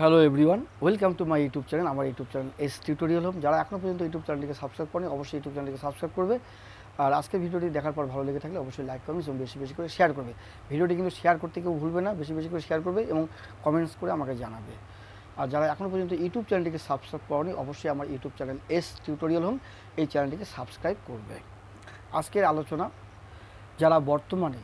Hello everyone, welcome to my YouTube channel. আমার YouTube channel S tutorial home. যারা এখনও পর্যন্ত ইউটিউব চ্যানেলটিকে সাবস্ক্রাইব করেনি, অবশ্যই ইউটিউব চ্যানেলটিকে সাবস্ক্রাইব করবে। আর আজকে ভিডিওটি দেখার পর ভালো লেগে থাকলে অবশ্যই লাইক কমেন্টস এবং বেশি বেশি করে শেয়ার করবে। ভিডিওটি কিন্তু শেয়ার করতে কেউ ভুলবে না, বেশি বেশি করে শেয়ার করবে এবং কমেন্টস করে আমাকে জানাবে। আর যারা এখনও পর্যন্ত ইউটিউব চ্যানেলটিকে সাবস্ক্রাইব করেনি, অবশ্যই আমার YouTube channel S tutorial home এই চ্যানেলটিকে সাবস্ক্রাইব করবে। আজকের আলোচনা, যারা বর্তমানে,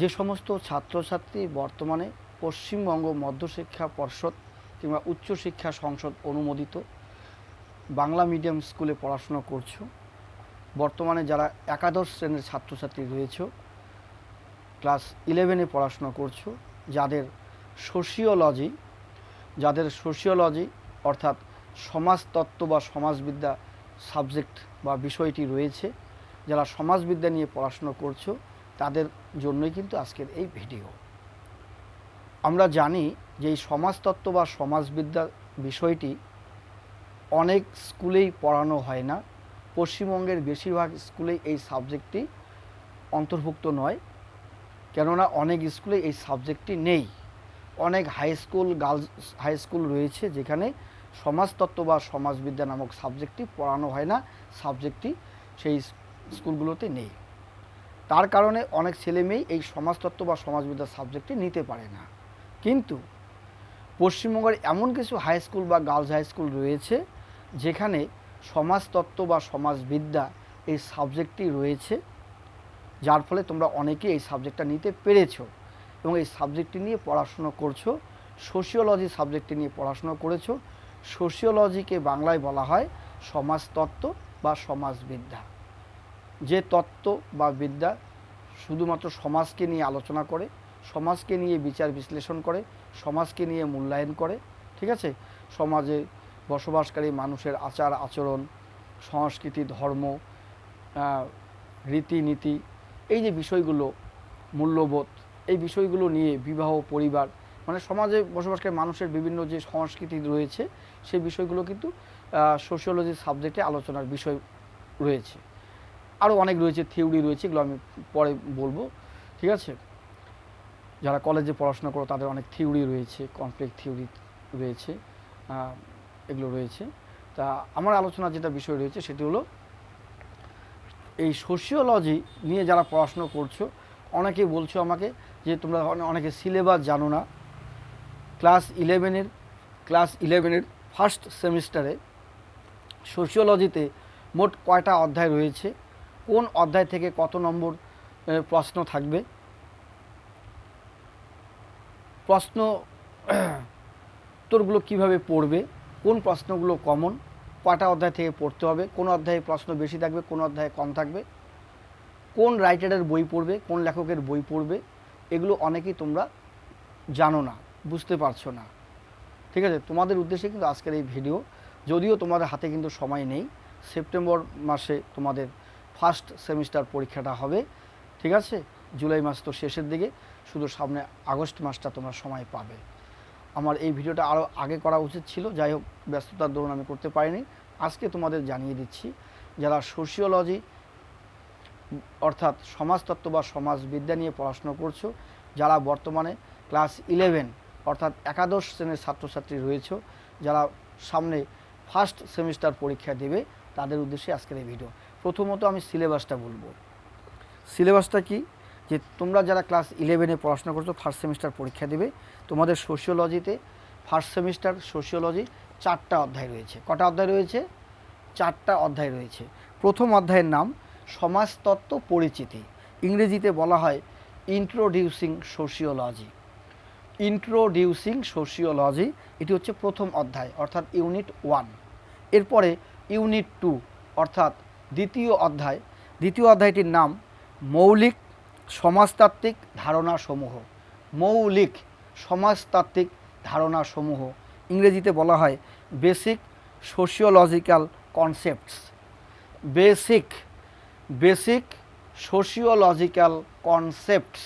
যে সমস্ত ছাত্রছাত্রী বর্তমানে পশ্চিমবঙ্গ মধ্যশিক্ষা পর্ষদ কিংবা উচ্চশিক্ষা সংসদ অনুমোদিত। বাংলা মিডিয়াম স্কুলে পড়াশোনা করছ। বর্তমানে যারা একাদশ শ্রেণির ছাত্রছাত্রী রয়েছে, ক্লাস ইলেভেনে পড়াশোনা করছ, যাদের সোশিওলজি যাদের সোশিওলজি অর্থাৎ সমাজতত্ত্ব বা সমাজবিদ্যা সাবজেক্ট বা বিষয়টি রয়েছে, যারা সমাজবিদ্যা নিয়ে পড়াশোনা করছ, তাদের জন্যই কিন্তু আজকের এই ভিডিও। আমরা জানি যে এই সমাজতত্ত্ব বা সমাজবিদ্যা বিষয়টি অনেক স্কুলেই পড়ানো হয় না। পশ্চিমবঙ্গের বেশিরভাগ স্কুলেই এই সাবজেক্টটি অন্তর্ভুক্ত নয়। কেননা অনেক স্কুলে এই সাবজেক্টটি নেই। অনেক high school, girls high school রয়েছে যেখানে সমাজতত্ত্ব বা সমাজবিদ্যা নামক সাবজেক্টটি পড়ানো হয় না। সাবজেক্টটি সেই স্কুলগুলোতে নেই। তার কারণে অনেক ছেলে মেয়েই এই সমাজতত্ত্ব বা সমাজবিদ্যা সাবজেক্টটি নিতে পারে না। কিন্তু পশ্চিমবঙ্গের এমন কিছু হাই স্কুল বা গার্লস হাই স্কুল রয়েছে যেখানে সমাজতত্ত্ব বা সমাজবিদ্যা এই সাবজেক্টটি রয়েছে, যার ফলে তোমরা অনেকেই এই সাবজেক্টটা নিতে পেরেছ এবং এই সাবজেক্টটি নিয়ে পড়াশুনো করছ সোশিওলজি সাবজেক্টটি নিয়ে পড়াশুনো করেছ সোশিওলজিকে বাংলায় বলা হয় সমাজতত্ত্ব বা সমাজবিদ্যা। যে তত্ত্ব বা বিদ্যা শুধুমাত্র সমাজকে নিয়ে আলোচনা করে সমাজকে নিয়ে বিচার বিশ্লেষণ করে, সমাজকে নিয়ে মূল্যায়ন করে, ঠিক আছে? সমাজে বসবাসকারী মানুষের আচার, আচরণ, সংস্কৃতি, ধর্ম রীতিনীতি, এই যে বিষয়গুলো, মূল্যবোধ, এই বিষয়গুলো নিয়ে বিবাহ পরিবার মানে সমাজে বসবাসকারী মানুষের বিভিন্ন যে সংস্কৃতি রয়েছে সেই বিষয়গুলো কিন্তু সোশিওলজি সাবজেক্টে আলোচনার বিষয় রয়েছে। আরও অনেক রয়েছে থিওরি রয়েছে, এগুলো আমি পরে বলব, ঠিক আছে? যারা কলেজে পড়াশোনা করো, তাদের অনেক থিওরি রয়েছে কনফ্লিক্ট থিওরি রয়েছে এগুলো রয়েছে। তা আমার আলোচনা যেটা বিষয় রয়েছে, সেটি হলো এই সোশিওলজি নিয়ে যারা পড়াশোনা করছ, অনেকেই বলছো আমাকে যে তোমরা অনেকে সিলেবাস জানো না। ক্লাস ইলেভেনের ক্লাস ইলেভেনের ফার্স্ট সেমিস্টারে সোশিওলজিতে মোট কয়টা অধ্যায় রয়েছে? কোন অধ্যায় থেকে কত নম্বর প্রশ্ন থাকবে? প্রশ্ন, উত্তরগুলো কীভাবে পড়বে, কোন প্রশ্নগুলো কমন কটা অধ্যায় থেকে পড়তে হবে, কোন অধ্যায়ে প্রশ্ন বেশি থাকবে, কোন অধ্যায়ে কম থাকবে, কোন রাইটারের বই পড়বে, কোন লেখকের বই পড়বে, এগুলো অনেকেই তোমরা জানো না, বুঝতে পারছ না। ঠিক আছে? তোমাদের উদ্দেশ্যে কিন্তু আজকের এই ভিডিও যদিও তোমাদের হাতে কিন্তু সময় নেই, সেপ্টেম্বর মাসে তোমাদের ফার্স্ট সেমিস্টার পরীক্ষাটা হবে, ঠিক আছে? জুলাই মাস তো শেষের দিকে, শুধু সামনে আগস্ট মাসটা তোমরা সময় পাবে। আমার এই ভিডিওটা আরও আগে করা উচিত ছিল, যাই হোক ব্যস্ততার দরুন আমি করতে পারিনি। আজকে তোমাদের জানিয়ে দিচ্ছি, যারা সোশিওলজি, অর্থাৎ সমাজতত্ত্ব বা সমাজবিদ্যা নিয়ে পড়াশোনা করছ, যারা বর্তমানে ক্লাস ইলেভেন, অর্থাৎ একাদশ শ্রেণির ছাত্রছাত্রী রয়েছে, যারা সামনে ফার্স্ট সেমিস্টার পরীক্ষা দেবে, তাদের উদ্দেশ্যে আজকের এই ভিডিও। প্রথমত আমি সিলেবাসটা বলব। সিলেবাসটা কি? যে তোমরা যারা ক্লাস ইলেভেনে পড়াশোনা করছ ফার্স্ট সেমিস্টার পরীক্ষা দেবে, তোমাদের সোশিওলজিতে ফার্স্ট সেমিস্টার সোশিওলজি চারটা অধ্যায় রয়েছে। কটা অধ্যায় রয়েছে? চারটা অধ্যায় রয়েছে। প্রথম অধ্যায়ের নাম সমাজতত্ত্ব পরিচিতি। ইংরেজিতে বলা হয় ইন্ট্রোডিউসিং সোশিওলজি ইন্ট্রোডিউসিং সোশিওলজি এটি হচ্ছে প্রথম অধ্যায়, অর্থাৎ ইউনিট ওয়ান এরপরে ইউনিট টু অর্থাৎ দ্বিতীয় অধ্যায়। দ্বিতীয় অধ্যায়টির নাম মৌলিক সমাজতাত্ত্বিক ধারণাসমূহ। মৌলিক সমাজতাত্ত্বিক ধারণাসমূহ। ইংরেজিতে বলা হয় basic sociological concepts basic basic sociological concepts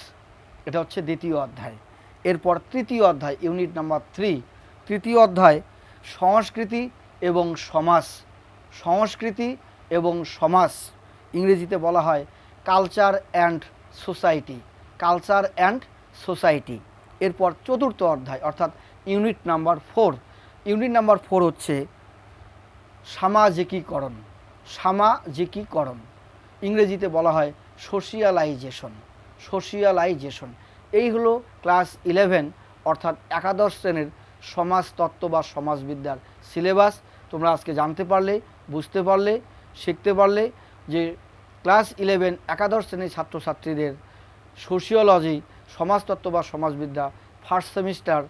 এটা হচ্ছে দ্বিতীয় অধ্যায়। এরপর তৃতীয় অধ্যায় ইউনিট নাম্বার থ্রি তৃতীয় অধ্যায়, সংস্কৃতি এবং সমাজ। সংস্কৃতি এবং সমাজ। ইংরেজিতে বলা হয় culture and society, culture and society. এরপর চতুর্থ অধ্যায়, অর্থাৎ unit number four. Unit number four হচ্ছে সামাজিকীকরণ সামাজিকীকরণ। ইংরেজিতে বলা হয় সোশিয়ালাইজেশন সোশিয়ালাইজেশন। এই হলো ক্লাস ইলেভেন, অর্থাৎ একাদশ শ্রেণির সমাজতত্ত্ব বা সমাজবিদ্যার সিলেবাস। তোমরা আজকে জানতে পারলে, বুঝতে পারলে, শিখতে পারলে যে ক্লাস ইলেভেন একাদশ শ্রেণির ছাত্রছাত্রীদের সোশিওলজি, সমাজতত্ত্ব বা সমাজবিদ্যা ফার্স্ট সেমিস্টার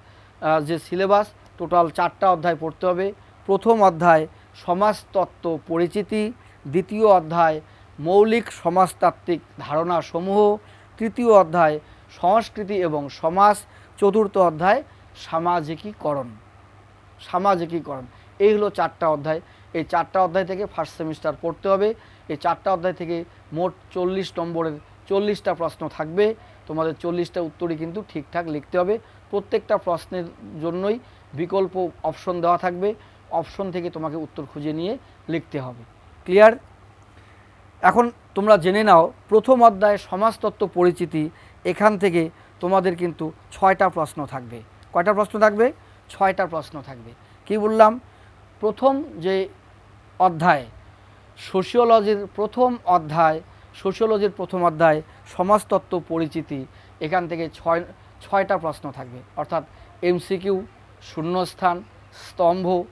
যে সিলেবাস, টোটাল চারটা অধ্যায় পড়তে হবে। প্রথম অধ্যায়, সমাজতত্ত্ব পরিচিতি। দ্বিতীয় অধ্যায়, মৌলিক সমাজতাত্ত্বিক ধারণাসমূহ। তৃতীয় অধ্যায়, সংস্কৃতি এবং সমাজ। চতুর্থ অধ্যায়, সামাজিকীকরণ। সামাজিকীকরণ, এই হলো চারটা অধ্যায়। এই চারটা অধ্যায় থেকে ফার্স্ট সেমিস্টার পড়তে হবে। এই চারটা অধ্যায় থেকে মোট চল্লিশ নম্বরের চল্লিশটা প্রশ্ন থাকবে। তোমাদের চল্লিশটা উত্তরই কিন্তু ঠিকঠাক লিখতে হবে। প্রত্যেকটা প্রশ্নের জন্যই বিকল্প অপশন দেওয়া থাকবে। অপশন থেকে তোমাকে উত্তর খুঁজে নিয়ে লিখতে হবে। ক্লিয়ার এখন তোমরা জেনে নাও, প্রথম অধ্যায় সমাজতত্ত্ব পরিচিতি, এখান থেকে তোমাদের কিন্তু ছয়টা প্রশ্ন থাকবে। কয়টা প্রশ্ন থাকবে? ছয়টা প্রশ্ন থাকবে। কি বললাম? প্রথম যে অধ্যায় সোশিওলজির প্রথম অধ্যায়, সোশিওলজির প্রথম অধ্যায়, সমাজতত্ত্ব পরিচিতি, এখান থেকে ছয়, ছয়টা প্রশ্ন থাকবে। অর্থাৎ এমসিকিউ, শূন্যস্থান, স্তম্ভ,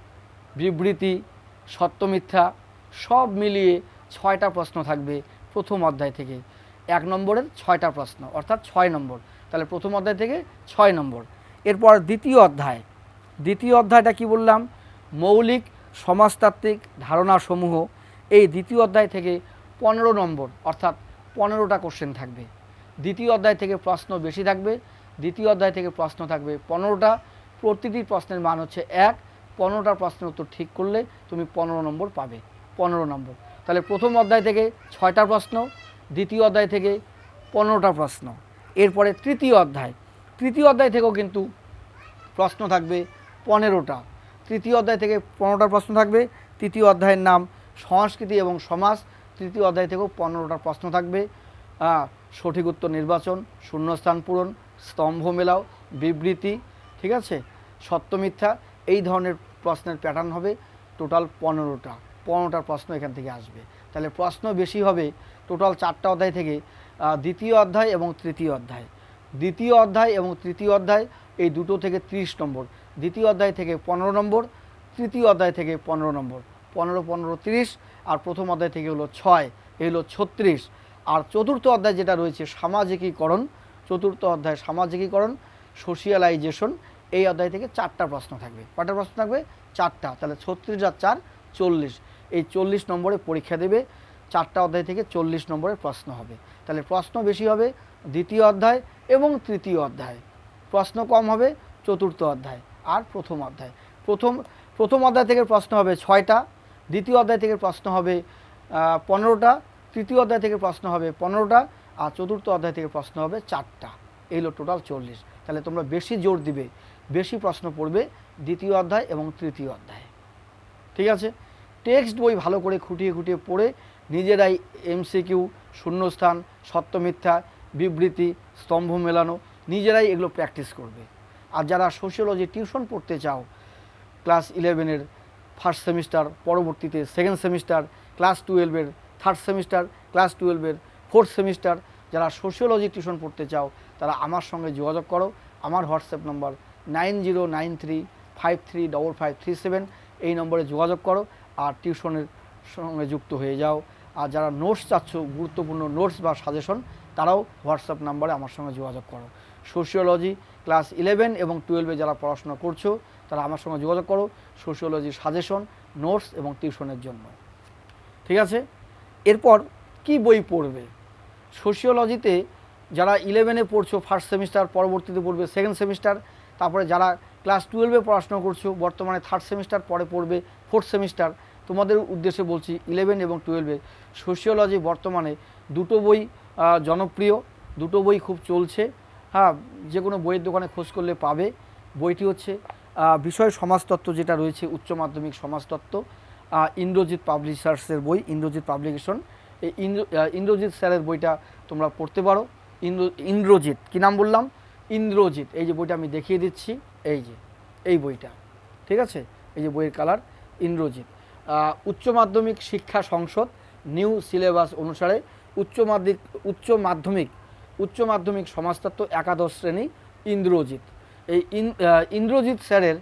বিবৃতি, সত্যমিথ্যা, সব মিলিয়ে ছয়টা প্রশ্ন থাকবে প্রথম অধ্যায় থেকে। এক নম্বরের ছয়টা প্রশ্ন, অর্থাৎ ছয় নম্বর। তাহলে প্রথম অধ্যায় থেকে ছয় নম্বর। এরপর দ্বিতীয় অধ্যায়। দ্বিতীয় অধ্যায়টা কি বললাম? মৌলিক, সমাজতাত্ত্বিক ধারণাসমূহ। এই দ্বিতীয় অধ্যায় থেকে পনেরো নম্বর, অর্থাৎ পনেরোটা কোশ্চেন থাকবে। দ্বিতীয় অধ্যায় থেকে প্রশ্ন বেশি থাকবে, দ্বিতীয় অধ্যায় থেকে প্রশ্ন থাকবে পনেরোটা। প্রতিটি প্রশ্নের মান হচ্ছে এক। পনেরোটা প্রশ্নের উত্তর ঠিক করলে তুমি পনেরো নম্বর পাবে। পনেরো নম্বর। তাহলে প্রথম অধ্যায় থেকে ছয়টা প্রশ্ন, দ্বিতীয় অধ্যায় থেকে পনেরোটা প্রশ্ন। এরপরে তৃতীয় অধ্যায়। তৃতীয় অধ্যায় থেকেও কিন্তু প্রশ্ন থাকবে পনেরোটা। তৃতীয় অধ্যায় থেকে পনেরোটা প্রশ্ন থাকবে। তৃতীয় অধ্যায়ের নাম সংস্কৃতি এবং সমাজ তৃতীয় অধ্যায় থেকেও পনেরোটা প্রশ্ন থাকবে। সঠিক উত্তর নির্বাচন, শূন্যস্থান পূরণ, স্তম্ভ মেলাও, বিবৃতি, ঠিক আছে? সত্য মিথ্যা, এই ধরনের প্রশ্নের প্যাটার্ন হবে টোটাল পনেরোটা। পনেরোটা প্রশ্ন এখান থেকে আসবে। তাহলে প্রশ্ন বেশি হবে টোটাল চারটা অধ্যায় থেকে দ্বিতীয় অধ্যায় এবং তৃতীয় অধ্যায়। দ্বিতীয় অধ্যায় এবং তৃতীয় অধ্যায়, এই দুটো থেকে ত্রিশ নম্বর। দ্বিতীয় অধ্যায় থেকে পনেরো নম্বর, তৃতীয় অধ্যায় থেকে পনেরো নম্বর। পনেরো পনেরো, তিরিশ, আর প্রথম অধ্যায় থেকে হলো ছয়, এই হলো ছত্রিশ। আর চতুর্থ অধ্যায় যেটা রয়েছে, সামাজিকীকরণ, চতুর্থ অধ্যায় সামাজিকীকরণ, সোশিয়ালাইজেশন, এই অধ্যায় থেকে চারটা প্রশ্ন থাকবে। কয়টা প্রশ্ন থাকবে? চারটা। তাহলে ছত্রিশ আর চার, চল্লিশ। এই চল্লিশ নম্বরে পরীক্ষা দেবে, চারটা অধ্যায় থেকে চল্লিশ নম্বরের প্রশ্ন হবে। তাহলে প্রশ্ন বেশি হবে দ্বিতীয় অধ্যায় এবং তৃতীয় অধ্যায়। প্রশ্ন কম হবে চতুর্থ অধ্যায় আর প্রথম অধ্যায়। প্রথম প্রথম অধ্যায় থেকে প্রশ্ন হবে ছয়টা দ্বিতীয় অধ্যায় থেকে প্রশ্ন হবে পনেরোটা, তৃতীয় অধ্যায় থেকে প্রশ্ন হবে পনেরোটা, আর চতুর্থ অধ্যায় থেকে প্রশ্ন হবে চারটা। এই হলো টোটাল চল্লিশ। তাহলে তোমরা বেশি জোর দিবে, বেশি প্রশ্ন পড়বে দ্বিতীয় অধ্যায় এবং তৃতীয় অধ্যায়। ঠিক আছে? টেক্সট বই ভালো করে খুঁটিয়ে খুঁটিয়ে পড়ে নিজেরাই এমসিকিউ, শূন্যস্থান, সত্য মিথ্যা, বিবৃতি, স্তম্ভ মেলানো, নিজেরাই এগুলো প্র্যাকটিস করবে। আর যারা সোশিওলজি টিউশন পড়তে চাও ক্লাস ইলেভেনের ফার্স্ট সেমিস্টার পরবর্তীতে সেকেন্ড সেমিস্টার ক্লাস টুয়েলভের থার্ড সেমিস্টার ক্লাস টুয়েলভের ফোর্থ সেমিস্টার যারা সোশিওলজি টিউশন পড়তে চাও, তারা আমার সঙ্গে যোগাযোগ করো। আমার হোয়াটসঅ্যাপ নম্বর nine zero nine three five three double five three seven এই নম্বরে যোগাযোগ করো আর টিউশনের সঙ্গে যুক্ত হয়ে যাও। আর যারা নোটস চাচ্ছ, গুরুত্বপূর্ণ নোটস বা সাজেশন তারাও হোয়াটসঅ্যাপ নাম্বারে আমার সঙ্গে যোগাযোগ করো। সোশিওলজি ক্লাস ইলেভেন এবং টুয়েলভে যারা পড়াশোনা করছ তারা আমার সঙ্গে যোগাযোগ করো সোশিওলজি সাজেশন নোটস এবং টিউশনের জন্য। ঠিক আছে? এরপর কি বই পড়বে? সোশিওলজিতে যারা ইলেভেনে পড়ছো ফার্স্ট সেমিস্টার পরবর্তীতে পড়বে সেকেন্ড সেমিস্টার তারপরে যারা ক্লাস টুয়েলভে পড়াশোনা করছ, বর্তমানে থার্ড সেমিস্টার পরে পড়বে ফোর্থ সেমিস্টার তোমাদের উদ্দেশ্যে বলছি ইলেভেন এবং টুয়েলভে সোশিওলজি বর্তমানে দুটো বই জনপ্রিয়, দুটো বই খুব চলছে। হ্যাঁ যে কোনো বইয়ের দোকানে খোঁজ করলে পাবে। বইটি হচ্ছে বিষয় সমাজতত্ত্ব যেটা রয়েছে, উচ্চ মাধ্যমিক সমাজতত্ত্ব ইন্দ্রজিৎ পাবলিশার্সের বই, ইন্দ্রজিৎ পাবলিকেশন। এই ইন্দ্র ইন্দ্রজিৎ স্যারের বইটা তোমরা পড়তে পারো। ইন্দ্র, ইন্দ্রজিৎ, কী নাম বললাম? ইন্দ্রজিৎ, এই যে বইটা আমি দেখিয়ে দিচ্ছি, এই যে, এই বইটা, ঠিক আছে? এই যে বইয়ের কালার, ইন্দ্রজিৎ। উচ্চ মাধ্যমিক শিক্ষা সংসদ, নিউ সিলেবাস অনুসারে উচ্চ মাধ্যমিক উচ্চ মাধ্যমিক উচ্চ মাধ্যমিক সমাজতত্ত্ব একাদশ শ্রেণি, ইন্দ্রজিৎ। এই ইন- ইন্দ্রজিৎ স্যারের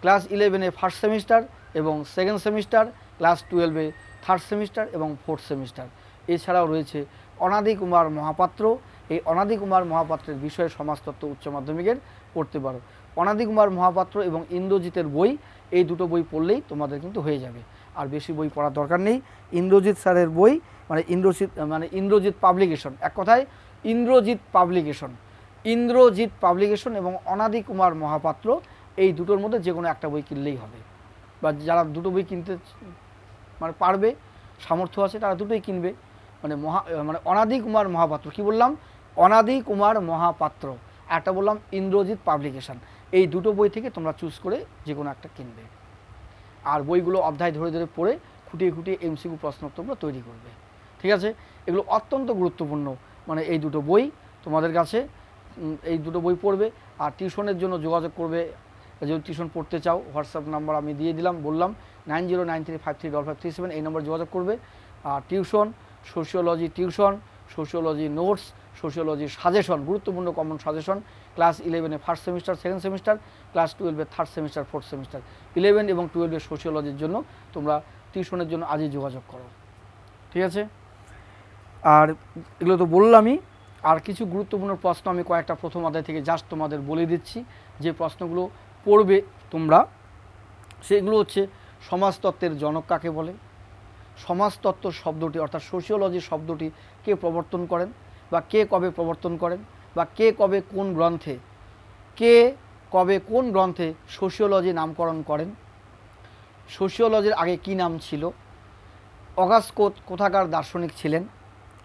ক্লাস ইলেভেনে ফার্স্ট সেমিস্টার এবং সেকেন্ড সেমিস্টার ক্লাস টুয়েলভে থার্ড সেমিস্টার এবং ফোর্থ সেমিস্টার এছাড়াও রয়েছে অনাদি কুমার মহাপাত্র। এই অনাদি কুমার মহাপাত্রের বিষয়ে সমাজতত্ত্ব উচ্চ মাধ্যমিকের পড়তে পারো। অনাদি কুমার মহাপাত্র এবং ইন্দ্রজিতের বই, এই দুটো বই পড়লেই তোমাদের কিন্তু হয়ে যাবে। আর বেশি বই পড়ার দরকার নেই। ইন্দ্রজিৎ স্যারের বই মানে ইন্দ্রজিৎ মানে ইন্দ্রজিৎ পাবলিকেশন এক কথায় ইন্দ্রজিৎ পাবলিকেশন ইন্দ্রজিৎ পাবলিকেশন এবং অনাদি কুমার মহাপাত্র, এই দুটোর মধ্যে যে কোনো একটা বই কিনলেই হবে। বা যারা দুটো বই কিনতে মানে পারবে, সামর্থ্য আছে, তারা দুটোই কিনবে। মানে মহা মানে অনাদি কুমার মহাপাত্র, কি বললাম? অনাদি কুমার মহাপাত্র। একটা বললাম, ইন্দ্রজিৎ পাবলিকেশন। এই দুটো বই থেকে তোমরা চুজ করে যে কোনো একটা কিনবে। আর বইগুলো অধ্যায় ধরে ধরে পড়ে খুঁটিয়ে খুঁটিয়ে এমসিকিউ প্রশ্ন তোমরা তৈরি করবে। ঠিক আছে? এগুলো অত্যন্ত গুরুত্বপূর্ণ। মানে এই দুটো বই তোমাদের কাছে এই দুটো বই পড়বে আর টিউশনের জন্য যোগাযোগ করবে। যদি টিউশন পড়তে চাও, হোয়াটসঅ্যাপ নাম্বার আমি দিয়ে দিলাম, বললাম nine zero nine three five three double five three seven এই নম্বর যোগাযোগ করবে। আর tuition, sociology tuition, sociology notes, sociology suggestion, গুরুত্বপূর্ণ কমন সাজেশন, ক্লাস ইলেভেনে first semester second semester class টুয়েলভে third semester fourth semester eleven এবং টুয়েলভের সোশিওলজির জন্য তোমরা টিউশনের জন্য আজই যোগাযোগ করো। ঠিক আছে? আর এগুলো তো বললামই আর কিছু গুরুত্বপূর্ণ প্রশ্ন আমি কয়েকটা প্রথম অধ্যায় থেকে জাস্ট তোমাদের বলে দিচ্ছি। যে প্রশ্নগুলো পড়বে তোমরা, সেগুলো হচ্ছে সমাজতত্ত্বের জনক কাকে বলে? সমাজতত্ত্ব শব্দটি অর্থাৎ সোশিওলজি শব্দটি কে প্রবর্তন করেন বা কে কবে প্রবর্তন করেন বা কে কবে কোন গ্রন্থে, কে কবে কোন গ্রন্থে সোশিওলজি নামকরণ করেন? সোশিওলজির আগে কি নাম ছিল? অগাস্কোত কোথাকার দার্শনিক ছিলেন?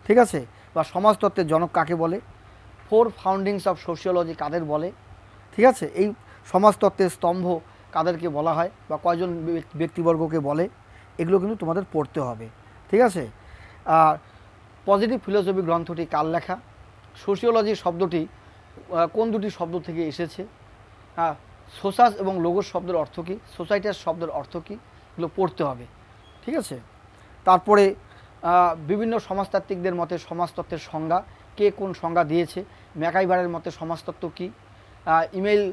ঠিক আছে? বা সমাজতত্ত্বের জনক কাকে বলে? ফোর ফাউন্ডিংস অফ সোশিওলজি কাদের বলে? ঠিক আছে? এই সমাজতত্ত্বের স্তম্ভ কাদেরকে বলা হয় বা কয়জন ব্যক- ব্যক্তিবর্গকে বলে? এগুলো কিন্তু তোমাদের পড়তে হবে। ঠিক আছে? আর পজিটিভ ফিলোসফি গ্রন্থটি কার লেখা? সোশিওলজি শব্দটি কোন দুটি শব্দ থেকে এসেছে? হ্যাঁ সোসাস এবং লোগোস শব্দের অর্থ কী? সোসাইটাস শব্দের অর্থ কী? এগুলো পড়তে হবে। ঠিক আছে? তারপরে বিভিন্ন সমাজতাত্ত্বিকদের মতে সমাজতত্ত্বের সংজ্ঞা, কে কোন সংজ্ঞা দিয়েছে ম্যাকাইবারের মতে সমাজতত্ত্ব কী ইমেইল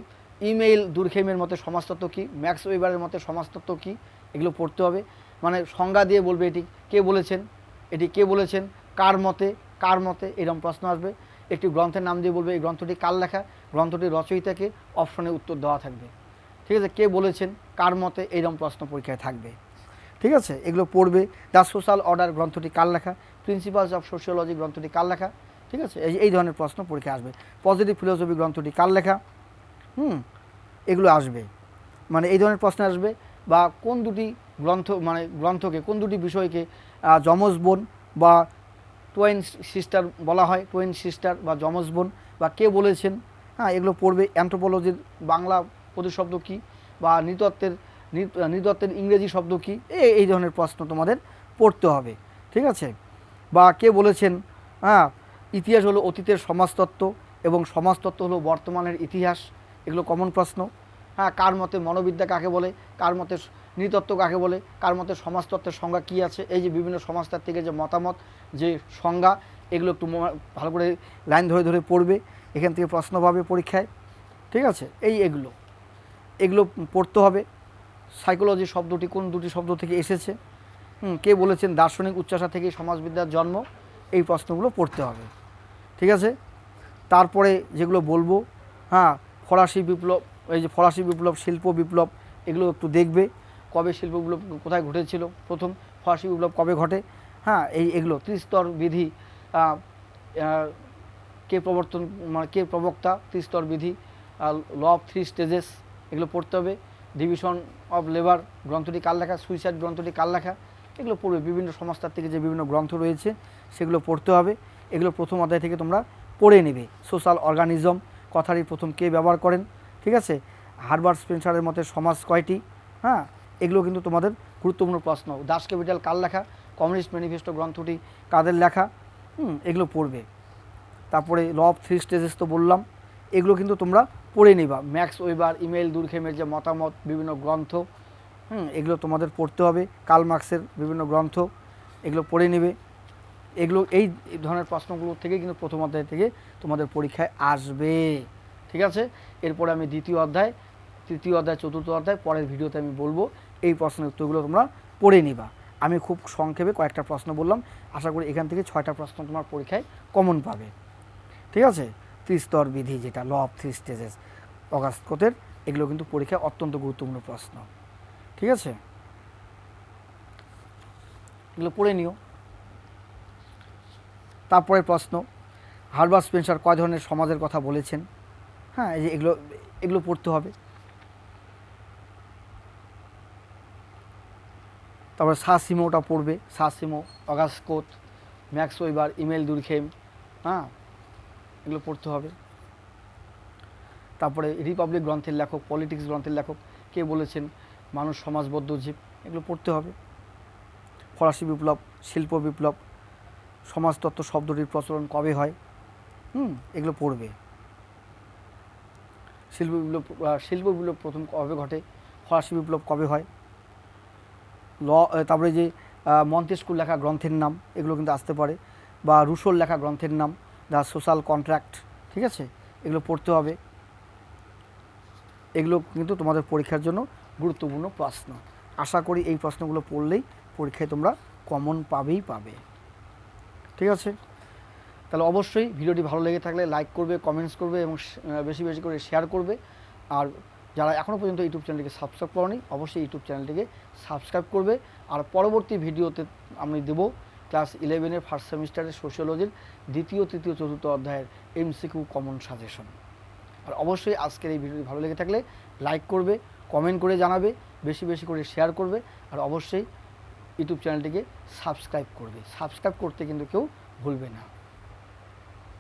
ইমেইল দুর্খেমের মতে সমাজতত্ত্ব কী ম্যাক্স ওয়েবারের মতে সমাজতত্ত্ব কী, এগুলো পড়তে হবে। মানে সংজ্ঞা দিয়ে বলবে এটি কে বলেছেন, এটি কে বলেছেন, কার মতে কার মতে এরকম প্রশ্ন আসবে। একটি গ্রন্থের নাম দিয়ে বলবে, এই গ্রন্থটি কার লেখা, গ্রন্থটির রচয়িতাকে অপশনে উত্তর দেওয়া থাকবে। ঠিক আছে, কে বলেছেন, কার মতে এইরকম প্রশ্ন পরীক্ষায় থাকবে। ঠিক আছে? এগুলো পড়বে। দ্য সোশ্যাল অর্ডার গ্রন্থটি কার লেখা? প্রিন্সিপালস অফ সোশিওলজি গ্রন্থটি কার লেখা? ঠিক আছে? এই এই ধরনের প্রশ্ন পরীক্ষা আসবে। পজিটিভ ফিলোসফি গ্রন্থটি কার লেখা? হুম, এগুলো আসবে। মানে এই ধরনের প্রশ্ন আসবে বা কোন দুটি গ্রন্থ মানে গ্রন্থকে, কোন দুটি বিষয়কে যমজ বোন বা টোয়েন সিস্টার বলা হয় টোয়েন সিস্টার বা যমজ বোন বা কে বলেছেন? হ্যাঁ এগুলো পড়বে। অ্যান্থ্রোপোলজির বাংলা প্রতিশব্দ কী? বা নৃতত্ত্বের নৃতত্ত্বের ইংরেজি শব্দ কী? এই ধরনের প্রশ্ন তোমাদের পড়তে হবে, ঠিক আছে? বা কে বলেছেন হ্যাঁ ইতিহাস হলো অতীতের সমাজতত্ত্ব এবং সমাজতত্ত্ব হলো বর্তমানের ইতিহাস, এগুলো কমন প্রশ্ন। হ্যাঁ কার মতে মনোবিদ্যা কাকে বলে? কার মতে নৃতত্ত্ব কাকে বলে? কার মতে সমাজতত্ত্বের সংজ্ঞা কী আছে? এই যে বিভিন্ন সমাজতাত্ত্বিকের যে মতামত, যে সংজ্ঞা, এগুলো একটু ভালো করে লাইন ধরে ধরে পড়বে, এখান থেকে প্রশ্ন পাবে পরীক্ষায়, ঠিক আছে? এই এগুলো। এগুলো পড়তে হবে। সাইকোলজি শব্দটি কোন দুটি শব্দ থেকে এসেছে? হুম, কে বলেছেন দার্শনিক উচ্চাসা থেকে সমাজবিদ্যার জন্ম? এই প্রশ্নগুলো পড়তে হবে। ঠিক আছে? তারপরে যেগুলো বলব হ্যাঁ ফরাসি বিপ্লব এই যে ফরাসি বিপ্লব শিল্প বিপ্লব এগুলো একটু দেখবে। কবে শিল্প বিপ্লব কোথায় ঘটেছিল? প্রথম ফরাসি বিপ্লব কবে ঘটে? হ্যাঁ এই এগুলো ত্রিস্তর বিধি কে প্রবর্তন মানে কে প্রবক্তা ত্রিস্তর বিধি ল অফ থ্রি স্টেজেস এগুলো পড়তে হবে। ডিভিশন অফ লেবার গ্রন্থটি কার লেখা? সুইসাইড গ্রন্থটি কার লেখা? এগুলো পড়বে বিভিন্ন সমাজতাত্ত্বিক যে বিভিন্ন গ্রন্থ রয়েছে, সেগুলো পড়তে হবে। এগুলো প্রথম অধ্যায় থেকে তোমরা পড়ে নেবে। সোশ্যাল অর্গানিজম কথাটি প্রথম কে ব্যবহার করেন, ঠিক আছে? হারবার্ট স্পেন্সারের মতে সমাজ কয়টি? হ্যাঁ? এগুলো কিন্তু তোমাদের গুরুত্বপূর্ণ প্রশ্ন। দাস ক্যাপিটাল কার লেখা? কমিউনিস্ট ম্যানিফেস্টো গ্রন্থটি কাদের লেখা? হুম, এগুলো পড়বে। তারপরে ল অফ থ্রি স্টেজেস তো বললাম। এগুলো কিন্তু তোমরা পড়ে নিবা। ম্যাক্স ওয়েবার ইমেল দুর্খেমের যে মতামত, বিভিন্ন গ্রন্থ, হুম, এগুলো তোমাদের পড়তে হবে। কার্ল মার্কসের বিভিন্ন গ্রন্থ, এগুলো পড়ে নেবে। এগুলো, এই ধরনের প্রশ্নগুলো থেকে কিন্তু প্রথম অধ্যায় থেকে তোমাদের পরীক্ষায় আসবে। ঠিক আছে? এরপরে আমি দ্বিতীয় অধ্যায়, তৃতীয় অধ্যায়, চতুর্থ অধ্যায়, পরের ভিডিওতে আমি বলব এই প্রশ্নের উত্তরগুলো তোমরা পড়ে নিবা। আমি খুব সংক্ষেপে কয়েকটা প্রশ্ন বললাম। আশা করি এখান থেকে ছয়টা প্রশ্ন তোমার পরীক্ষায় কমন পাবে। ঠিক আছে? ত্রিস্তর বিধি যেটা law of three stages August কোতের এগুলো কিন্তু পরীক্ষায় অত্যন্ত গুরুত্বপূর্ণ প্রশ্ন। ঠিক আছে? এগুলো পড়ে নিও। তারপরে প্রশ্ন হারবাস স্পেন্সার কয় ধরনের সমাজের কথা বলেছেন? হ্যাঁ এই যে এগুলো এগুলো পড়তে হবে। তারপরে সাসিমোটা পড়বে সাসিমো Auguste Comte Max Weber Emile Durkheim হ্যাঁ এগুলো পড়তে হবে। তারপরে রিপাবলিক গ্রন্থের লেখক পলিটিক্স গ্রন্থের লেখক, কে বলেছেন, মানুষ সমাজবদ্ধ জীব, এগুলো পড়তে হবে। ফরাসি বিপ্লব, শিল্প বিপ্লব, সমাজতত্ত্ব শব্দটির প্রচলন কবে হয়? হুম, এগুলো পড়বে। শিল্প বিপ্লব শিল্প বিপ্লব প্রথম কবে ঘটে? ফরাসি বিপ্লব কবে হয়? ল তারপরে যে মন্তেস্কুর লেখা গ্রন্থের নাম, এগুলো কিন্তু আসতে পারে। বা রুশোর লেখা গ্রন্থের নাম দ্য সোশ্যাল কন্ট্রাক্ট ঠিক আছে? এগুলো পড়তে হবে। এগুলো কিন্তু তোমাদের পরীক্ষার জন্য গুরুত্বপূর্ণ প্রশ্ন। আশা করি এই প্রশ্নগুলো পড়লেই পরীক্ষায় তোমরা কমন পাবেই পাবে। ঠিক আছে? তাহলে অবশ্যই ভিডিওটি ভালো লেগে থাকলে লাইক করবে কমেন্টস করবে এবং বেশি বেশি করে শেয়ার করবে। আর যারা এখনও পর্যন্ত ইউটিউব চ্যানেলটিকে সাবস্ক্রাইব করনি, অবশ্যই ইউটিউব চ্যানেলটিকে সাবস্ক্রাইব করবে। আর পরবর্তী ভিডিওতে আমি দেব ক্লাস ইলেভেনের ফার্স্ট সেমিস্টারের সোশিওলজির দ্বিতীয়, তৃতীয়, চতুর্থ অধ্যায়ের এমসিকিউ কমন সাজেশন। আর অবশ্যই আজকের এই ভিডিওটি ভালো লেগে থাকলে লাইক করবে, কমেন্ট করে জানাবে, বেশি বেশি করে শেয়ার করবে, আর অবশ্যই ইউটিউব চ্যানেলটিকে সাবস্ক্রাইব করবে। সাবস্ক্রাইব করতে কিন্তু কেউ ভুলবে না।